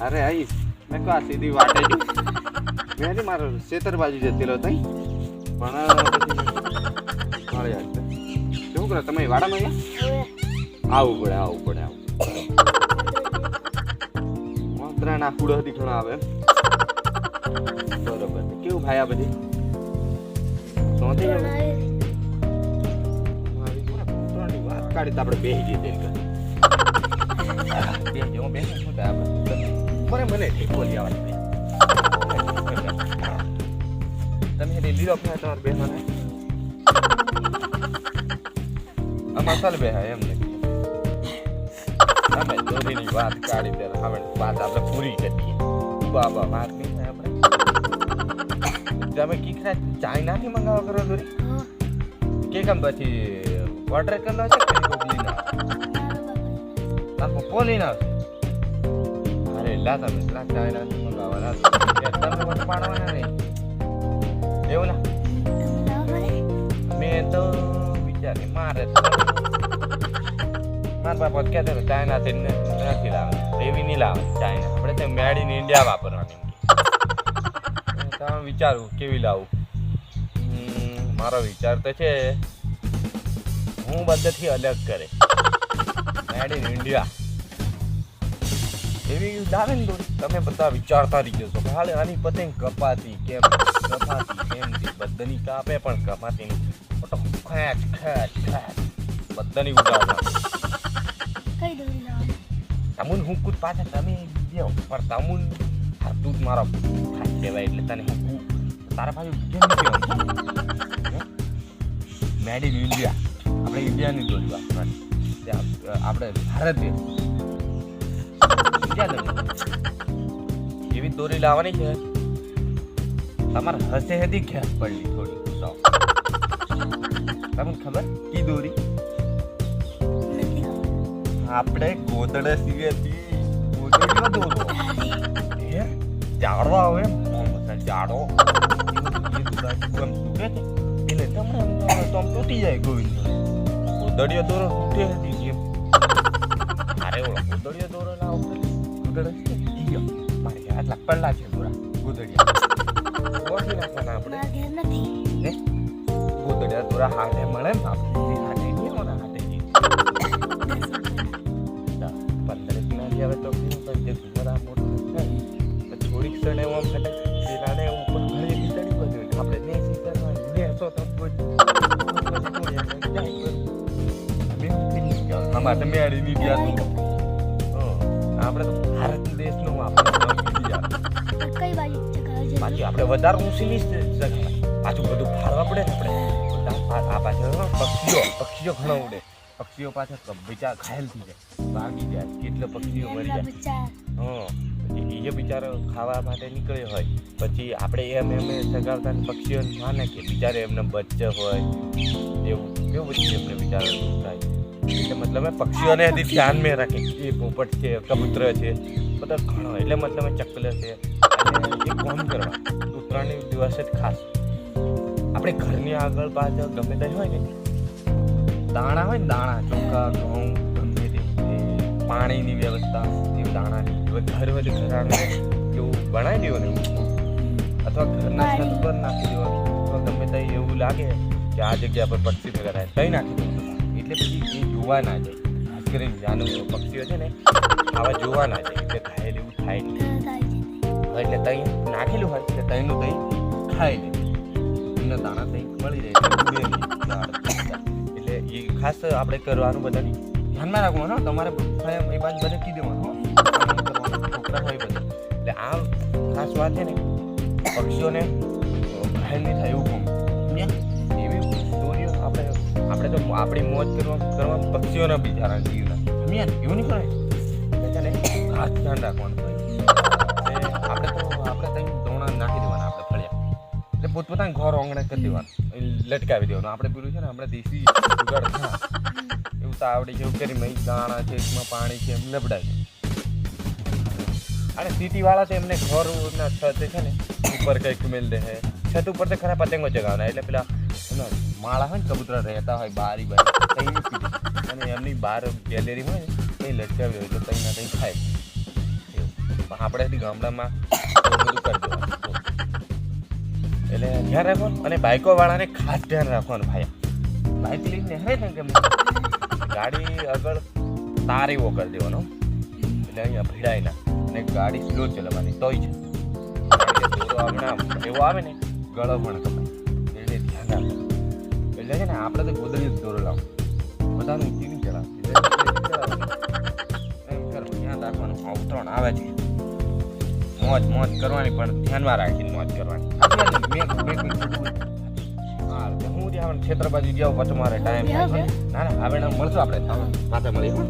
અરે આવીશ મેં કહો આ સીધી વાટે જ મેં નહીં મારો ખેતર બાજુ જતી રહ્યો તઈ. પણ મળ્યા મળે શું કરો તમે વાડામાં અહીંયા? આવું પડે આવું પડે આવું ત્રણ આ કુડો હતી ઘણો આવે બરોબર કેવું ભાઈ આ બધી? હવે? મારી વાત કાઢી તો આપણે બેસી જઈએ તેલ કરી. બે જેવો બેસે શું આપણે? મને મને ઠેકો લઈ આવવાની તમે એ લીલો ફ્યા તમારે મને આમાં ચાલ બે એમ નહીં. અમે ચોરીની વાત કાઢી દે હવે વાત આપણે પૂરી કરી બાબા માર નહીં થાય આપણે. તમે કીકરા ચાઇનાથી મંગાવો કરો દોરી કે કેમ પછી વોટર કરવા છે કે આખો પોલીના આવશે અરે લા તમે લા ચાઇનાથી મંગાવવાના એ તમે મને પાડવાના નહીં. એવું ના? મેં તો વિચારી, મારે મારા બાપા કહેતા હતા ચાઇનાથી થી નથી લાવવાની એવી નહીં લાવવાની, ચાઇના. આપણે તો મેડ ઇન ઇન્ડિયા વાપરવાની. તમે વિચારું, કેવી લાવું? મારો વિચાર તો છે, હું બધાથી અલગ કરે. Made in India. એવી લાવે ને દોરી. તમે બધા વિચારતા રહી જશો કે હાલે આની પતંગ કપાતી કેમ? કપાતી કેમ બધાની કાપે પણ કપાતી નહીં તો ખેંચ ખેંચ ખેંચ. બધાની ઉડાવતા તમુન હું કૂદ પાછા તમે દેવ પણ તમુન હા, દૂધ મારો ખાઈ કહેવાય એટલે તને હું તારા ભાઈ કેમ કહેવાય મેડ ઇન ઇન્ડિયા આપણે ઇન્ડિયાની દોરી વાત આપણે ભારત દેશ ઇન્ડિયા દોરી એવી દોરી લાવવાની છે. તમારે હસે હદી ઘેસ પડલી થોડી. તો. તમને ખબર? કી દોરી? આપણે ગોદડે સીવેથી ગોદડીનો દોરો? હે? જાડો આવે આમ જાડો. એ દોરા એમ તૂટે એટલે તમને તો તૂટી જાય ગોવિંદ ગોદડીયો દોરો તૂટે હતી જેમ અરે ઓલો ગોદડીયો દોરો લાવો. ગોદડે ઈ ગયો મારે ઘરે આટલા પડલા છે દોરા ગોદડિયા. ઓળખી નાખવાના આપણે. હે? ગોદડિયા દોરા હાથે મળે ને આપણે હાથે નહીં હોના હાથે પંદર કિનારી આવે તો પણ જે દોરા મોટો થાય તો થોડીક ક્ષણે એમ ખટક પેલાને ઉપર ઘણી બિચારી બધું આપણે નેસી કરવાની નેસો તો અમારે મેળી ગયા આપણે તો આપણે પાછી આપણે વધારે ઊંચી શકાય પાછું બધું ફાળવા પડે ને આપણે. આ પાછળ પક્ષીઓ પક્ષીઓ ઘણો ઉડે. પક્ષીઓ પાછા બિચાર ઘાયલ થઈ જાય. ભાગી જાય. કેટલા પક્ષીઓ મરી જાય. હા. એ બિચારો ખાવા માટે નીકળ્યો હોય. પછી આપણે એમ એમ સગાવતા પક્ષીઓ માને કે બિચારે એમને બચ્ચે હોય. એવું કેવું પછી એમને બિચારા થાય. એટલે મતલબ પક્ષીઓને હજી ધ્યાન મેં રાખે. એ પોપટ છે કબૂતર છે બધા ઘણો એટલે મતલબ ચકલ છે એ કોમ કરવા. ઉત્તરાયણ દિવસ જ ખાસ. આપણે ઘરની આગળ પાછળ ગમે તે હોય ને દાણા હોય ને દાણા ચોખા ઘઉં ગમે તે પાણીની વ્યવસ્થા એ દાણાની. હવે ઘર હોય ઘર આંગણે એવું બનાવી દેવાનું ને અથવા ઘરના છત પર નાખી દેવાનું. ગમે તે એવું લાગે કે આ જગ્યા પર પક્ષી કરાય તઈ નાખી દેવાનું. એટલે પછી એ જોવા ના જાય. ખાસ કરીને નાનું પક્ષીઓ છે ને, આવા જોવા ના જાય એટલે ઘાયલ એવું થાય એટલે તઈ નાખેલું હોય એટલે તઈનું તઈ ખાઈ લે. એના દાણા તઈ મળી જાય. એટલે એ ખાસ આપણે કરવાનું બધાને ધ્યાનમાં રાખવાનું, હો. તમારે એ બાજુ બધા કીધું દેવાનું છોકરા હોય બધા. એટલે આ ખાસ વાત છે ને, પક્ષીઓને ઘાયલ નહીં થાય એવું કહું. આપણે તો આપણી મોજ કરવા કરવા પક્ષીઓના બિચારા જીવના. સમજ્યા એવું નહીં કરે બધાને ખાસ ધ્યાન રાખવાનું આપણે તો આપણે ત્યાં ધોણા નાખી દેવાના આપણે ફળિયા. એટલે પોતપોતાના ઘર આંગણે કરી દેવાનું. લટકાવી દેવાનું. આપણે પેલું છે ને, આપણે દેશી જુગાડ એવું તાવડી છે એવું કરી મહી દાણા છે, એમાં પાણી છે, એમ લબડાય અને સિટી વાળા તો એમને ઘરના છત છે ને, ઉપર કંઈક મેલ દે છે. છત ઉપર તો ખરા પતંગો ચગાવના એટલે પેલા માળા હોય ને કબૂતરા રહેતા હોય, બારી બારી. અને એમની બહાર ગેલેરી હોય ને એ લટકાવી હોય તો કંઈ ના કંઈ થાય પણ આપણે ગામડામાં બધું કરી એટલે ધ્યાન રાખવાનું અને બાઇકો વાળાને ખાસ ધ્યાન રાખવાનું ભાઈ. બાઇક લઈને હે ને કેમ ગાડી આગળ તાર એવો કરી દેવાનો. એટલે અહીંયા ભીડાય ના. અને ગાડી સ્લો ચલાવવાની. તોય છે. એવો આવે ને, ગળો પણ એટલે છે ને આપણે તો ગોદડી જ દોરેલા બધાનું એમ કરો ધ્યાન રાખવાનું હા, આવે છે મોજ મોજ કરવાની પણ ધ્યાનમાં રાખીને મોજ કરવાની હા ત્યાં ક્ષેત્ર બાજુ ગયો પછી મારે ટાઈમ. ના ના હવે મળશું આપણે માથે મળીએ હો.